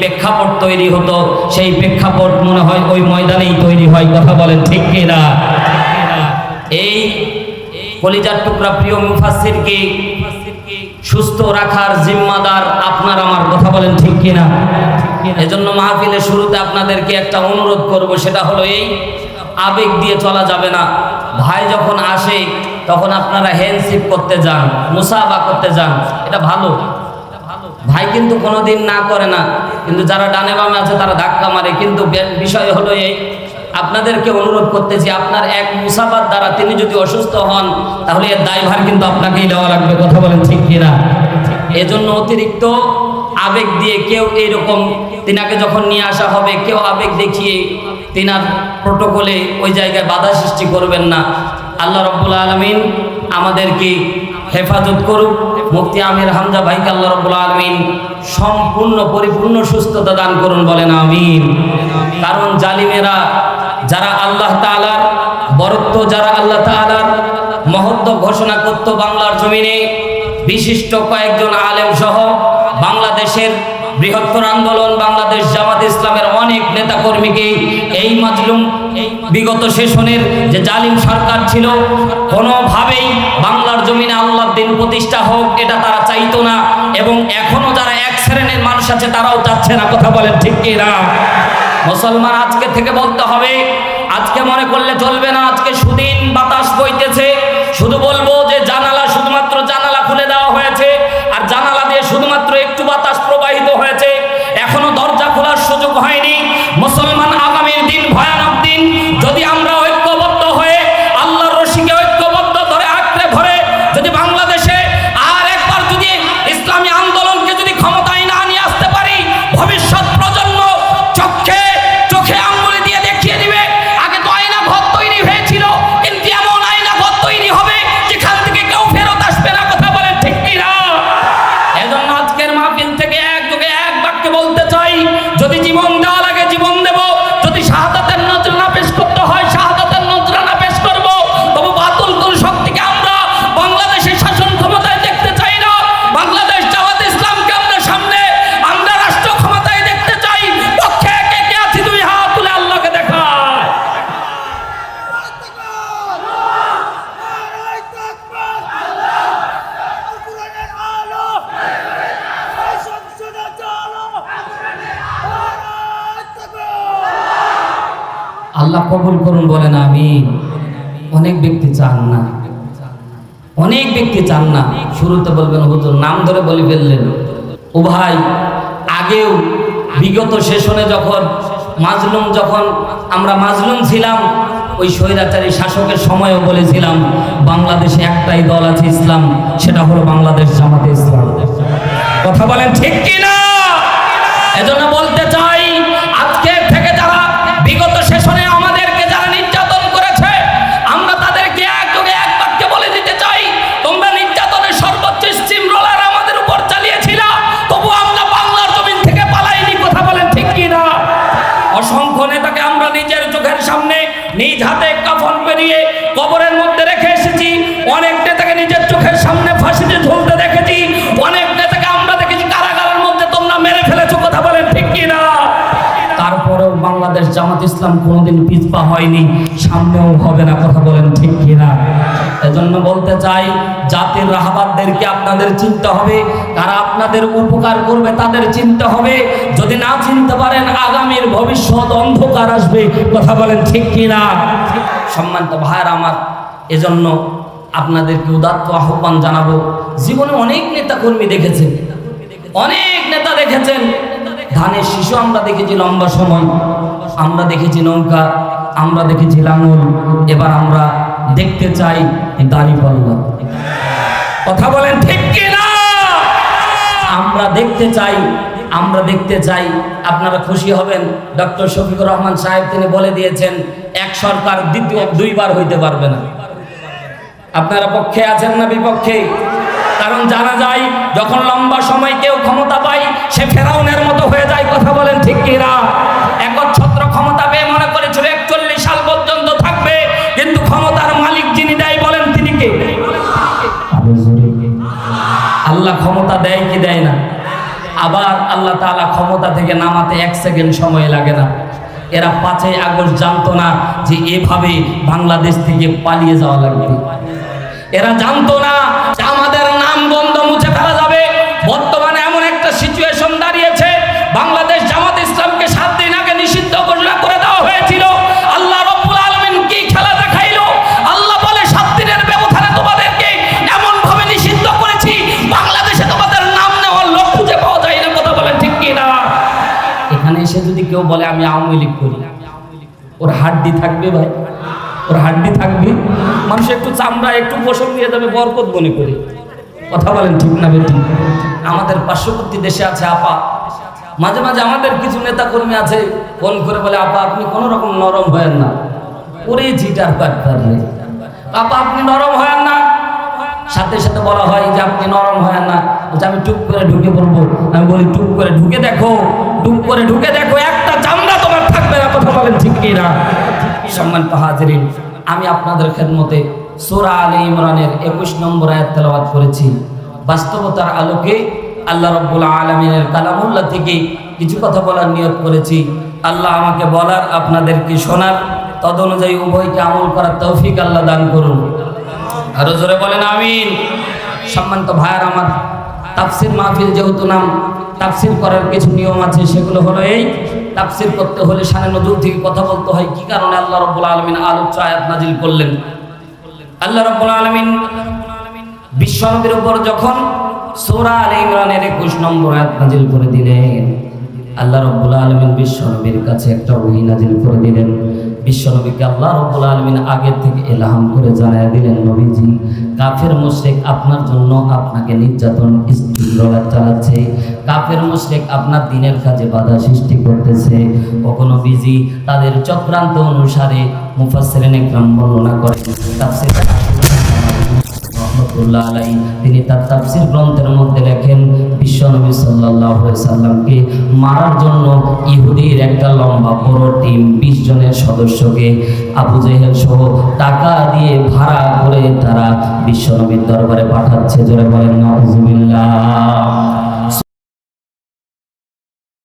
প্রেক্ষাপট তৈরি হতো, সেই প্রেক্ষাপট মনে হয় ওই ময়দানেই তৈরি হয়, কথা বলেন ঠিক কিনা? এই কলিজার টুকরা প্রিয় মুফাসসিরকে সুস্থ রাখার জিম্মাদার আপনার আমার, কথা বলেন ঠিক কিনা? এজন্য মাহফিলের শুরুতে আপনাদেরকে একটা অনুরোধ করব, সেটা হলো এই, আবেগ দিয়ে চলা যাবে না। ভাই যখন আসে, তখন আপনারা হ্যান্ডশিপ করতে যান, মুসাফা করতে যান, এটা ভালো। ভাই কিন্তু কোনোদিন না করে না। কিন্তু যারা ডানে বামে আছে, তারা ধাক্কা মারে। কিন্তু বিষয় হলো এই, আপনাদেরকে অনুরোধ করতেছি, আপনার এক মুসাফার দ্বারা তিনি যদি অসুস্থ হন, তাহলে এর দায়ভার কিন্তু আপনাকেই দেওয়া লাগবে। কথা বলেন ঠিক কিনা? এজন্য অতিরিক্ত আবেগ দিয়ে কেউ এইরকম তিনাকে যখন নিয়ে আসা হবে, কেউ আবেগ দেখিয়ে তিনার প্রোটোকলে ওই জায়গায় বাধা সৃষ্টি করবেন না। আল্লাহ রব্বুল আলমিন আমাদেরকে হেফাজত করুক। মুফতি আমির হামজা ভাইকে আল্লাহ রব্বুল আলমিন সম্পূর্ণ পরিপূর্ণ সুস্থতা দান করুন, বলেন আমিন। কারণ জালিমেরা, যারা আল্লাহ তাআলার বরত্ব, যারা আল্লাহ তাআলার মহত্ব ঘোষণা করত বাংলার জমিনে, বিশিষ্ট কয়েকজন আলেম সহ বাংলাদেশের বৃহত্তর আন্দোলন, বাংলাদেশ জামাত ইসলামের অনেক নেতাকর্মীকে এই মাজলুম, বিগত সেশনের যে জালিম সরকার ছিল, কোনোভাবেই আল্লাহর প্রতিষ্ঠা হোক, এটা তারা চাইতো না। এবং এখনও যারা এক শ্রেণির মানুষ আছে, তারাও চাচ্ছে না, কথা বলেন ঠিক কি না? মুসলমান আজকে থেকে বলতে হবে, আজকে মনে করলে চলবে না, আজকে সুদিন বাতাস আল্লাহ কবুল করুন বলেন আমি অনেক ব্যক্তি চান না। অনেক ব্যক্তি চান না। শুরুতে বলবেন, হুজুর, নাম ধরে বলে ফেললেন। ও ভাই, আগেও বিগত সেশনে যখন মাজলুম, যখন আমরা মাজলুম ছিলাম, ওই স্বৈরাচারী শাসকের সময়ও বলেছিলাম, বাংলাদেশে একটাই দল আছে ইসলাম, সেটা হলো বাংলাদেশ জামাতে ইসলাম। কথা বলেন ঠিক কি না এজন্য বলতে চাই ইসলাম কোনোদিন পিছপা হয়নি, সামনেও হবে না, কথা বলেন ঠিক কিনা? এজন্য বলতে চাই, জাতির রাহাবারদেরকে আপনাদের চিনতে হবে, কারা আপনাদের উপকার করবে তাদের চিনতে হবে। যদি না চিনতে পারেন, আগামীর ভবিষ্যৎ অন্ধকার আসবে, কথা বলেন ঠিক কিনা? সম্মানিত ভাইয়ের আমার, এজন্য আপনাদেরকে উদাত্ত আহ্বান জানাব, জীবনে অনেক নেতা কর্মী দেখেছেন, অনেক নেতা দেখেছেন। ধানের শিশু আমরা দেখেছি লম্বা সময়। আমরা দেখেছি নৌকা, আমরা দেখেছি লাঙল, এবার আমরা দেখতে চাই দাড়ি পাল্লা। কথা বলেন ঠিক কি না আমরা দেখতে চাই, আমরা দেখতে চাই, আপনারা খুশি হবেন। ডক্টর শফিকুর রহমান সাহেব তিনি বলে দিয়েছেন, এক সরকার দ্বিতীয় দুইবার হইতে পারবে না। আপনারা পক্ষে আছেন না বিপক্ষে? কারণ জানা যায় ক্ষমতা দেয় কি দেয় না? আবার আল্লাহ তালা ক্ষমতা থেকে নামাতে এক সেকেন্ড সময় লাগে না। এরা পাঁচই আগস্ট জানতো না যে এভাবে বাংলাদেশ থেকে পালিয়ে যাওয়া লাগবে। এরা জানতো না আমাদের নাম বন্ধ মুছে ফেলা কেউ বলে, আমি আওয়ামী লীগ করি। ওর হাড্ডি থাকবে ভাই। ওর হাড্ডি থাকবে। মানুষ একটু চামড়া, একটু পোষণ দিয়ে যাবে, বরকত মনে করে। কথা বলেন ঠিক না বেটি? আমাদের পার্শ্ববর্তী দেশে আছে আপা। মাঝে মাঝে আমাদের কিছু নেতা কর্মী আছে, ফোন করে বলে, আপা, আপনি কোনো রকম নরম হয়েন না। ওরে জিটার পাটপার রে। আপা, আপনি নরম হয়েন না। সাথে সাথে বলা হয় যে, আপনি নরম হয় না। আমি টুক করে ঢুকে পড়ব। আমি বলি টুক করে ঢুকে দেখো টুক করে ঢুকে দেখো চামড়া না কথা বলেন ঠিক কি না সম্মানিত হাজিরিন, আমি আপনাদের খেদমতে সোরা আলী ইমরানের একুশ নম্বর আয়াত তেলাওয়াত করেছি। বাস্তবতার আলোকে আল্লাহ রব্বুল আলমিনের কালামুল্লাহ থেকে কিছু কথা বলার নিয়োগ করেছি। আল্লাহ আমাকে বলার, আপনাদেরকে শোনার তদ অনুযায়ী উভয়কে আমল করার তৌফিক আল্লাহ দান করুন। আরও জোরে বলেন আমিন। সম্মানিত ভাইয়ার আমার তাফসির মাহফিল যেহেতু নাম তাফসির করার কিছু নিয়ম আছে, সেগুলো হলো এই, তাফসির করতে হলে সানে নজরুল থেকে কথা বলতে হয়, কি কারণে আল্লাহ রব্বুল আলমিন আলোচ্য আয়াত নাজিল করলেন? আল্লাহ রব্বুল আলমিন বিশ্বনবীর উপর যখন সোরা আলী ইমরানের একুশ নম্বর আয়াত নাজিল করে দিলেন, আল্লাহ রব্বুল আলমিন বিশ্বনবীর কাছে একটা ওহি নাজিল করে দিলেন। বিশ্বনবীকে আল্লাহ রব্বুল আলমিন থেকে এলাহাম করে জানাই দিলেন, নবীজি, কাফের মুশ্রেক আপনার জন্য আপনাকে নির্যাতন চালাচ্ছে। কাফের মুশ্রেক আপনার দিনের কাজে বাধা সৃষ্টি করতেছে। কখনো বিজি তাদের চক্রান্ত অনুসারে মুফাসসিরিন একরাম বর্ণনা করেন রহমতুল্লাহ আলাই তিনি তার তাফসির গ্রন্থের মধ্যে লেখেন, বিশ্বনবী আলাইহি সাল্লামকে মারার জন্য ইহুদির একটা লম্বা বড় টিম, বিশ জনের সদস্যকে আবু জেহেল সহ টাকা দিয়ে ভাড়া করে তারা বিশ্বনবীর দরবারে পাঠাচ্ছে। জোরে বলেন, নাউজুবিল্লাহ।